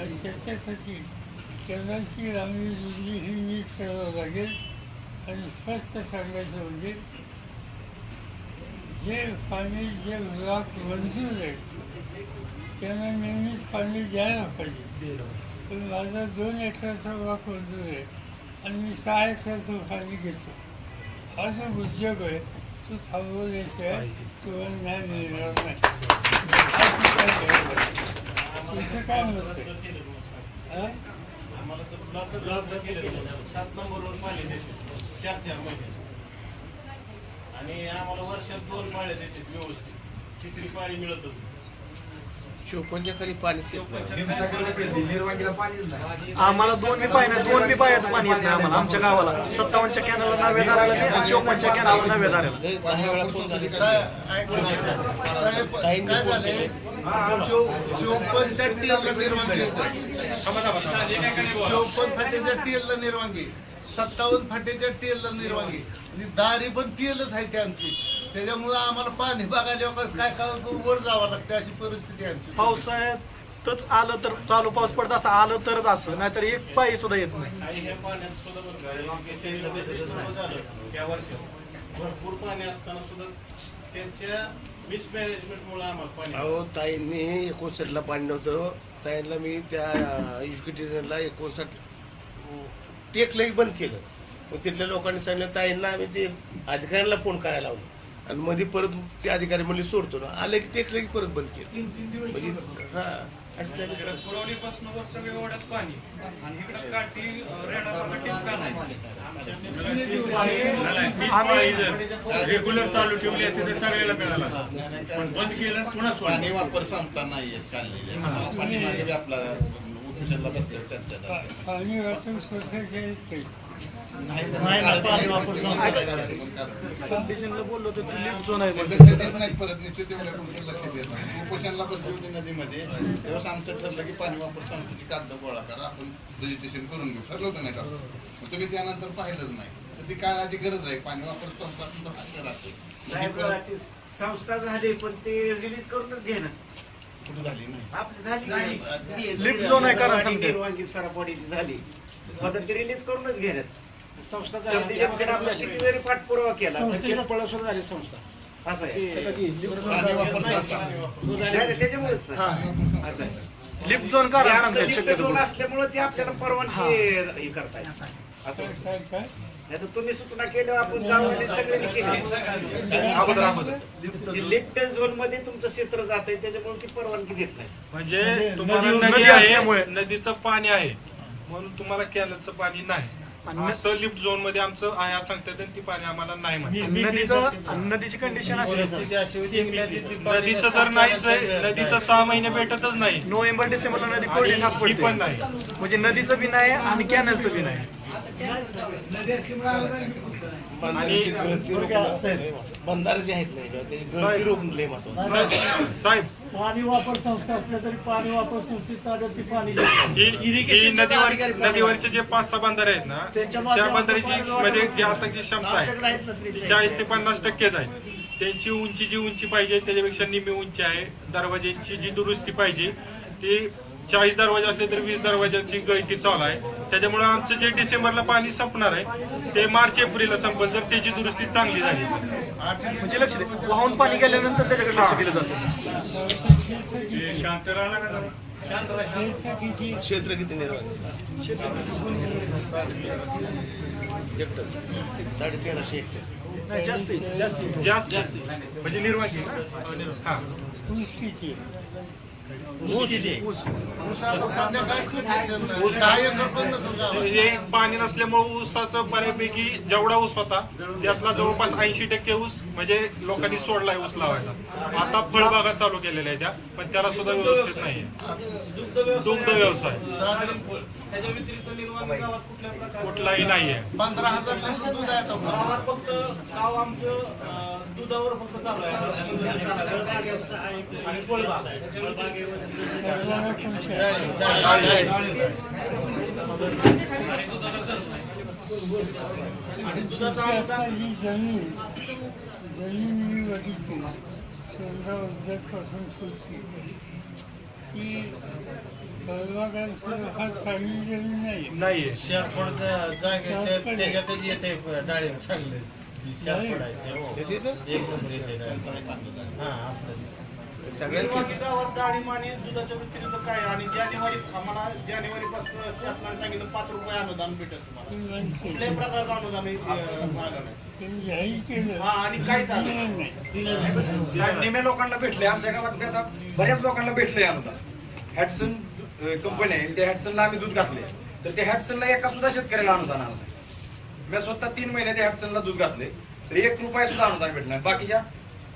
आणि त्याच्यासाठी केंद्राची आम्ही रुजली ही नीट करावं लागेल आणि स्पष्ट सांगायचं म्हणजे जे पाणी जे ब्लॉक मंजूर आहे त्यांना नेहमीच पाणी द्यायला पाहिजे. पण माझा दोन एकराचा ब्लॉक मंजूर आहे आणि मी सहा एकराचं पाणी घेतो. हा जो उद्योग आहे तो थांबवल्याशिवाय तुम्हाला न्याय मिळणार नाही. तुमचा काय महिने आणि आम्हाला वर्षात दोन पाळे देते व्यवस्थित तिसरी पाळी मिळतच नाही. चोपनच्या खाली पाणी आम्हाला दोन बी पाहिजे दोन बी पायाचं पाणी येत नाही आम्हाला आमच्या गावाला. सत्तावन्नच्या कॅनलला नव्या दाराला आणि चोपनच्या कॅनलला नव्या दाराला. झालंय चोपन्नच्या टीएलला निर्वांगी चोपन्न फाटेच्या टीएलला निर्वांगी सत्तावन्न फाटेच्या टीएलला निर्वांगी आणि दारी पण टीएलच आहे ती आमची. त्याच्यामुळं आम्हाला पाणी बघायला कसं काय काय वर जावं लागतं अशी परिस्थिती आहे आमची. पावसाळ्यातच आलं तर चालू पाऊस पडत असतं आलं तरच असं नाहीतर एक पायी सुद्धा येत नाही. भरपूर पाणी असताना सुद्धा त्यांच्या मिसमॅनेजमेंटमुळे आम्हाला पाणी अहो ताईंनी एकोणसाठला पाणी नव्हतं. ताईंना मी त्या एज्युकेटेडला एकोणसाठ टेकलंही बंद केलं. मग तिथल्या लोकांनी सांगितलं ताईंना आम्ही ते अधिकाऱ्यांना फोन करायला लावलं. आणि मध्ये परत ते अधिकारी म्हणले सोडतो ना. आले की टेकलं की परत बंद केलं. म्हणजे हा असं रेग्युलर चालू ठेवली असते तर सगळ्याला मिळाला पण बंद केलं पुन्हा पाणी वापर संपता नाहीये बी आपला उपोषणला बसल्यावर चर्चा झाली. पाणी वाचून सोसायटी आहेत काही. नाही तर नाही ना, पाणी काढत वापर नाही. संपता सबडिव्हिजनला बोललो तर लिफ्ट झोन आहे ते म्हणजे. लक्ष देत नाही परत निश्चित तेवढ्या कुठे लक्ष देत नाही उपोषणला बसली होती नदीमध्ये तेव्हा आमचं ठरलं की पाणी वापर संपत्ती कागद गोळा करा आपण रजिस्ट्रेशन करून घेऊ ठरलं होतं नाही का मग तुम्ही त्यानंतर पाहिलंच नाही तर ती काळाची गरज आहे पाणी वापर संपतात तर हास्य राहते मग ही परत संस्था झाली पण ते रिलीज करूनच घे ना कुठं झाली नाही. Lift zone आहे झाली. आता ते रिलीज करूनच घेण्यात. संस्था झाली. किती पाठपुरावा केला? झाली संस्था. असं आहे. नाही, नाही, त्याच्यामुळेच ना. हा. असं आहे. लिफ्ट झोन शक्यतो. असल्यामुळे ते आपल्याला परवानगी हे. करताय असं काय तर तुम्ही सूचना केल्यावर आपण गावाने सगळ्यांनी केली. लिफ्ट झोनमध्ये तुमचं क्षेत्र जात आहे त्याच्यामुळे ती परवानगी देत नाही. म्हणजे तुम्हाला नदी- आहे असल्यामुळे. नदीचं पाणी आहे. म्हणून तुम्हाला कॅनलचं पाणी नाही. लिफ्ट झोनमध्ये आमचं आहे असं सांगतात ती पाणी आम्हाला नाही म्हणतात. नदीचं नदीची कंडिशन अशी नदीची तर नाहीच आहे. नदीचं सहा महिने भेटतच नाही. नोव्हेंबर डिसेंबरला नदी कोरडी पण नाही. म्हणजे नदीचं बी नाही आणि कॅनलचं बी नाही. बंधारे आहेत महत्वाचं. साहेब पाणी वापर संस्था असल्या तरी पाणी वापर संस्थेत पाणी नदीवरचे जे पाच सहा बंधारे आहेत ना त्या बंधाऱ्याची म्हणजे जी आता जी क्षमता आहे ती चाळीस ते पन्नास टक्केच आहे त्यांची उंची जी उंची पाहिजे त्याच्यापेक्षा निम्मी उंची आहे. दरवाज्यांची जी दुरुस्ती पाहिजे ती चाळीस दरवाजे असले तर वीस दरवाजांची गळती चालू आहे. त्याच्यामुळे आमचं जे डिसेंबरला पाणी संपणार आहे ते मार्च एप्रिलला संपेल. जर त्याची दुरुस्ती चांगली झाली. म्हणजे लक्ष दे. वाहून पाणी गेल्यानंतर त्याच्याकडे लक्ष दिलं जातं. शांत किती क्षेत्र किती निर्माण हेक्टर साडेतेराशे हेक्टर नाही जास्त जास्त. जास्त. म्हणजे निर्वाही हा. पण. म्हणजे पाणी नसल्यामुळे ऊसाचं बऱ्यापैकी जेवढा ऊस होता त्यातला जवळपास ऐंशी टक्के ऊस म्हणजे लोकांनी सोडलाय ऊस लावायला. आता फळबागा चालू केलेल्या आहेत त्या पण त्याला सुद्धा व्यवस्थित नाहीये. दुग्ध व्यवसाय. त्याच्या व्यतिरिक्त निर्वाह गावात कुठल्या प्रकारचे कुठलाही नाहीये. पंधरा हजार लिटर दूध आहे आता. गावात फक्त गाव आमचं अं, दुधावर फक्त चालू आहे. आणि फळबाग. त्याच्या व्यतिरिक्त सरकारला तुमच्या तुमची आता ही जमीन जमीन मी बघितली समजा उद्यापासून पुढची की फळबागांची फार चांगली जमीन नाही जागे त्या- त्याच्यातच येते डाळिंब चांगले ते हो. येते इथं? एक नंबर येते डाळिंब. हा आपलं. सगळ्यांचं निर्वाणी गावात डाळिंब आणि दुधाच्या व्यतिरिक्त काय? आणि जानेवारी आम्हाला जानेवारी पासून शासनाने सांगितलं पाच रुपये अनुदान भेटत तुम्हाला. कुठल्याही प्रकारचं अनुदान हे, हा, आणि काय झालं? साहेब, निम्या लोकांना भेटले आमच्या गावात बऱ्याच लोकांना भेटले अनुदान. हॅटसन कंपनी आहे. त्या हॅटसनला आम्ही दूध घातले तर त्या हॅटसनला एका सुद्धा शेतकऱ्याला अनुदान आलं नाही. मी स्वतः तीन महिने त्या हॅटसनला दूध घातले तर एक रुपया सुद्धा अनुदान भेटलं नाही. बाकीच्या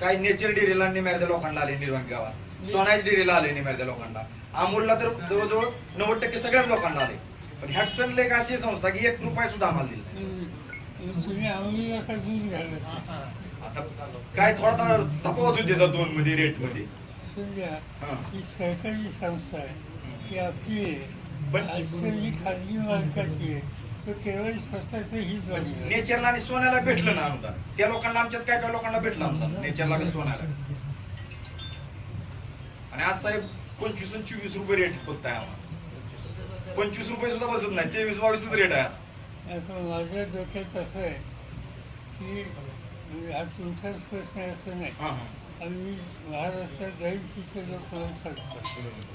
काही नेचर डेअरीला निम्याच्या लोकांना आले निर्वाण गावात. सोनाज डेअरीला आले निम्याच्या लोकांना अमूलला तर जवळजवळ नव्वद टक्के सगळ्याच लोकांना आले. पण हॅटसन एक अशी संस्था की एक रुपया सुद्धा आम्हाला दिला आता काय थोडा तफावत होती दोन मध्ये. रेटमध्ये हा. ही सरकारी संस्था आहे. ही आपली आहे पण- आजचं ही खाजगी मालकाची आहे तो केवळ स्वतःचं हित नेचरला आणि सोन्याला भेटलं ना अनुदान त्या लोकांना आमच्यात काय काय लोकांना भेटलं अनुदान नेचरला आणि सोन्याला. आणि आज साहेब पंचवीस आणि चोवीस रुपये रेट फक्त आहे आम्हाला. पंचवीस रुपये सुद्धा बसत नाही. तेवीस बावीसच रेट आहे. आता माझ्या डोक्यात असं आहे की म्हणजे हा तुमचाच प्रश्न आहे असं नाही. हा, हा. आम्ही महाराष्ट्रात जाईल तिथे लोक सांगतात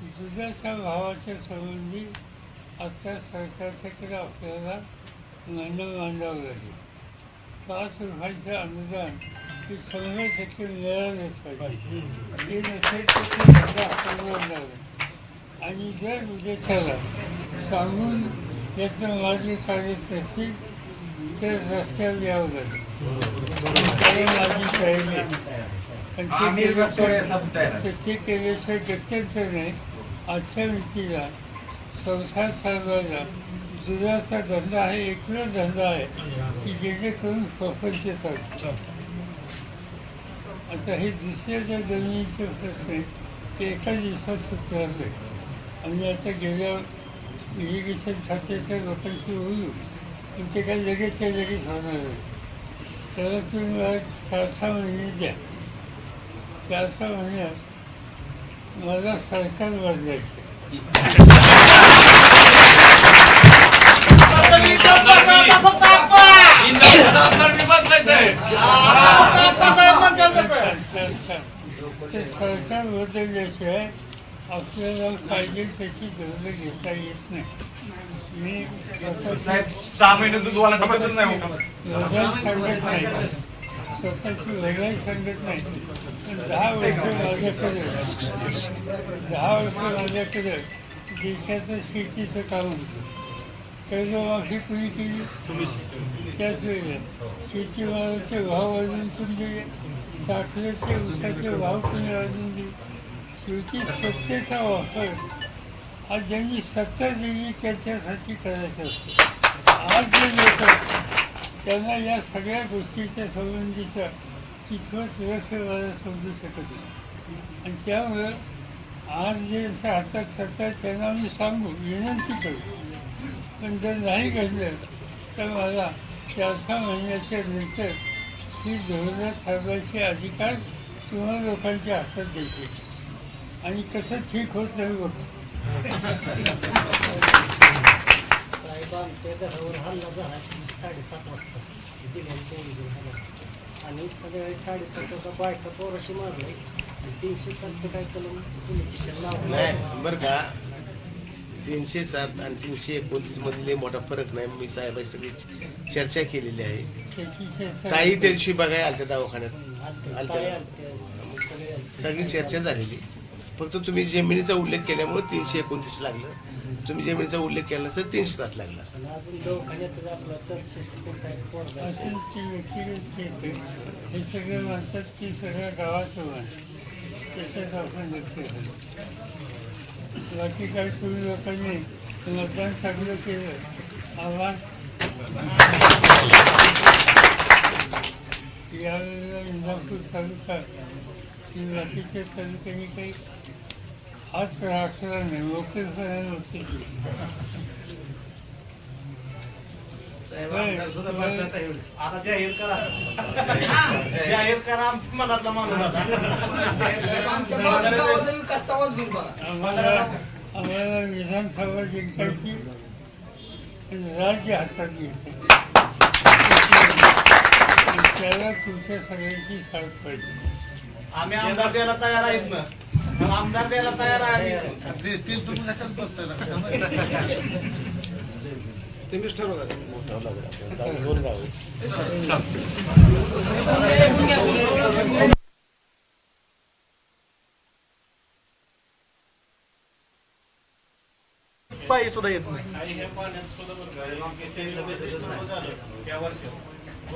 दुधाच्या भावाच्या संबंधी आता सरकारच्याकडे आपल्याला म्हणणं मांडावं लागेल. पाच रुपयाचं अनुदान हे शंभर टक्के मिळालंच पाहिजे. हे नसेल तर ते धंदा आपल्यावर लागेल. आणि जर उद्याच्याला सांगून यातनं मार्ग काढत नसतील तर रस्त्यावर यावं लागेल. माझी तयारी पण ते आम्ही रस्त्यावर केल्याशिवाय- यायला तयार आहे. तर ते केल्याशिवाय गत्यंतर नाही. आजच्या व्यक्तीला संसार चालवायला दुधाचा धंदा हा एकला धंदा आहे की जेणेकरून प्रपंच चालतो. आता हे दुसऱ्या ज्या जमिनीचे प्रश्न ते एका दिवसात सुधारले आम्ही आता गेल्या इरिगेशन खात्याच्या लोकांशी बोलू पण ते काही लगेचच्या लगेच होणार नाही. त्याला तुम्ही मला चार सहा महिने द्या. चार सहा महिन्यात मला सरकार बदलायचं ते सरकार बदलल्याशिवाय आपल्याला पाहिजे त्याची गरज घेता येत नाही. मी सहा महिने दूध वाला नाही. स्वतःची वगैरे सांगत नाही. दहा वर्ष माझ्याकडे दहा वर्ष माझ्याकडे देशाचं शेतीचं काम होतं कर्जमाफी कुणी केली त्याच वेळेला शेतीमालाचे भाव अजून तुम्ही दिले साखरेचे ऊसाचे भाव तुम्ही अजून दिले शेवटी सत्तेचा वापर हा ज्यांनी सत्ता दिली त्यांच्यासाठी करायचा असतो आज जे लोक त्यांना या सगळ्या गोष्टीच्या संबंधीचा तिथं रस मला समजू शकत नाही. आणि त्यामुळं आज जे यांच्या हातात सरकार त्यांना मी सांगू विनंती करू. पण जर नाही घडलं तर मला चार सहा महिन्याच्या नंतर ही धोरणं ठरवायचे अधिकार तुम्हा लोकांच्या हातात द्यायचे. आणि कसं ठीक होत नाही बघ. साहेब आमच्या घरावर हल्ला झाला साडेसात वाजता. दिल्यांच्या आणि सगळ्या साडेसात वाजता बायका पोराशी मारले तीनशे सातचं काय कलम पोलीस स्टेशन लावलं नाही बरं का. तीनशे सात आणि तीनशे एकोणतीस मधले मोठा फरक नाही. मी साहेब सगळी चर्चा केलेली आहे. काही त्या दिवशी बघायला आलत्या दवाखान्यात. आलत्या सगळी चर्चा झालेली. फक्त तुम्ही जमिनीचा उल्लेख केल्यामुळे तीनशे एकोणतीस लागलं. तुम्ही जमिनीचा उल्लेख केला असता तीनशे तास लागला असता. हे सगळे म्हणतात की सगळ्या गावाचं मान त्याच्यात आपण लक्ष बाकी काही तुम्ही लोकांनी मतदान चांगलं केलं आव्हान यावेळेला इंदापूर तालुका बाकीच्या तालुक्यांनी काही आता जाहीर करा. जाहीर करा आमच्या मनातला माणूस आता. आम्हाला आम्हाला विधानसभा जिंकायची. आणि राज्य हातात घ्यायचं. त्याला तुमच्या सगळ्यांची साथ पाहिजे. आम्ही आमदार द्यायला तयार आहेत ना. आमदार द्यायला तयार आहे. देतील तुम्ही कशाला बघताय तुम्हीच ठरवा दोन गाव आहेत. पायी सुद्धा येत नाही